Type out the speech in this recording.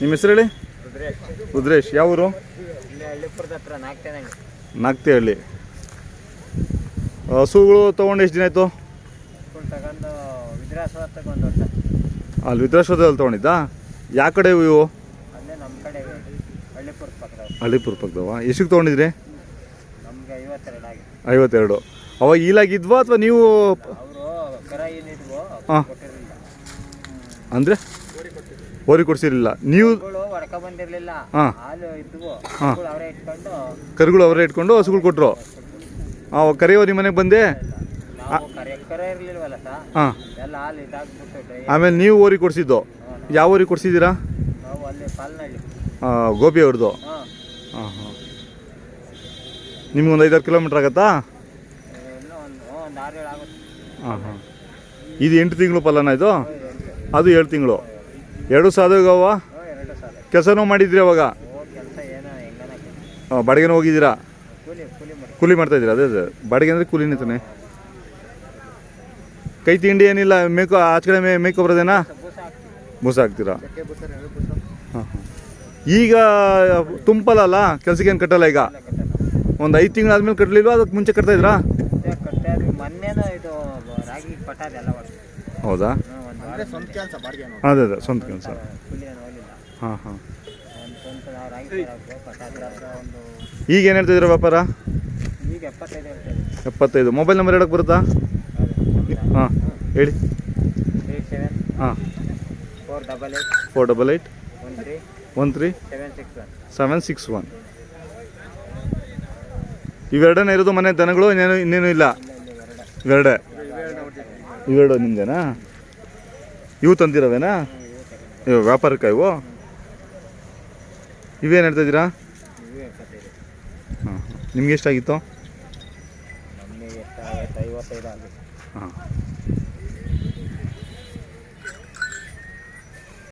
ನಿಮ್ಮ ಹೆಸರು ಹೇಳಿ ರುದ್ರೇಶ್. ಯಾವ ಊರು? ನಾಗ್ತಿಹಳ್ಳಿ. ಹಸುಗಳು ತೊಗೊಂಡು ಎಷ್ಟು ದಿನ ಆಯಿತು? ಅಲ್ಲಿ ವಿದ್ರಾಶ್ವದಲ್ಲಿ ತೊಗೊಂಡಿದ್ದಾ? ಯಾವ ಕಡೆ ಇವು ಹಳ್ಳಿಪುರ ಪಕ್ಕದವ. ಎಷ್ಟಕ್ಕೆ ತೊಗೊಂಡಿದ್ರಿ? ಐವತ್ತೆರಡು. ಅವಾಗ ಈಲಾಗಿದ್ವಾ ಅಥವಾ ನೀವು ಕೊಟ್ಟಿರಲಿಲ್ಲ. ಅಂದರೆ? ಓರಿ ಕೊಡ್ಸಿರಲಿಲ್ಲ. ನೀವು ಬಂದಿರಲಿಲ್ಲ. ಹಾ. ಇಟ್ಕೊಂಡು ಕರುಗಳು ಅವರೇ ಇಟ್ಕೊಂಡು ಹಸುಗಳು ಕೊಟ್ಟರು ಹಾಂ ಕರೆಯೋ ನಿಮ್ಮ ಮನೆಗೆ ಬಂದೆ? ಹಾಂ. ಆಮೇಲೆ ನೀವು ಓರಿ ಕೊಡಿಸಿದ್ದು? ಯಾವ ಓರಿ ಕೊಡಿಸಿದ್ದೀರಾ? ಗೋಪಿ ಅವ್ರದ್ದು ಹಾಂ. ಹಾಂ ಹಾಂ. ನಿಮ್ಗೊಂದು ಐದಾರು ಕಿಲೋಮೀಟ್ರ್ ಆಗುತ್ತೆ? ಹಾಂ ಹಾಂ. ಇದು ಎಂಟು ತಿಂಗಳು ಪಲ್ಲನ ಇದು? ಅದು ಏಳು ತಿಂಗಳು. ಎರಡು ಸಾಧುಗವ ಹ್ಞೂ ಎರಡು ಸಾವಿರ ಕೆಲಸನೂ ಮಾಡಿದ್ರಿ ಅವಾಗ? ಆ, ಬಾಡಿಗೆನೂ ಹೋಗಿದ್ದೀರಾ? ಕೂಲಿ ಕೂಲಿ ಮಾಡಿ ಕೂಲಿ ಮಾಡ್ತಾ ಇದ್ದೀರಾ? ಅದೇ ಅದೇ. ಬಾಡಿಗೆ ಅಂದರೆ ಕೂಲಿನೇ ತಾನೆ? ಕೈ ತಿಂಡಿ ಏನಿಲ್ಲ ಮೇಕು ಆಚೆ ಕಡೆ ಮೇ ಮೇಕೋ ಬರೋದೇನಾ ಬೂಸ ಹಾಕ್ತೀರಾ? ಹಾಂ ಹಾಂ. ಈಗ ತುಂಬಲಲ್ಲ ಕೆಲ್ಸಕ್ಕೆ ಏನು ಕಟ್ಟಲ್ಲ ಈಗ? ಒಂದು ಐದು ತಿಂಗಳು ಆದ್ಮೇಲೆ ಕಟ್ಟಲಿಲ್ವ ಅದಕ್ಕೆ ಮುಂಚೆ ಕಟ್ತಾ ಇದ್ರಾ? ಹೌದಾ? ಅದೇ ಅದೇ ಸ್ವಂತ ಕೆಲಸ. ಹಾಂ ಹಾಂ. ಈಗ ಏನು ಹೇಳ್ತಿದ್ದೀರಾ ವ್ಯಾಪಾರ? ಎಪ್ಪತ್ತೈದು ಮೊಬೈಲ್ ನಂಬರ್ ಹೇಳಕ್ಕೆ ಬರುತ್ತಾ? ಹಾಂ ಹೇಳಿ. ಹಾಂ. Four double eight one three seven six one. ಇವೆರಡನೇ ಇರೋದು ಮನೆ ದನಗಳು ಇನ್ನೇನು ಇನ್ನೇನು ಇಲ್ಲ? ಇವೆರಡೇ. ಇವೆರಡು ನಿಮ್ದೇನಾ? ಇವು ತಂದಿರವೇನಾ? ಇವು ವ್ಯಾಪಾರಕ್ಕೆ ಇವು? ಇವೇನು ಹೇಳ್ತಾ ಇದ್ದೀರಾ? ಹಾಂ ನಿಮ್ಗೆ ಎಷ್ಟಾಗಿತ್ತು? ಹಾಂ.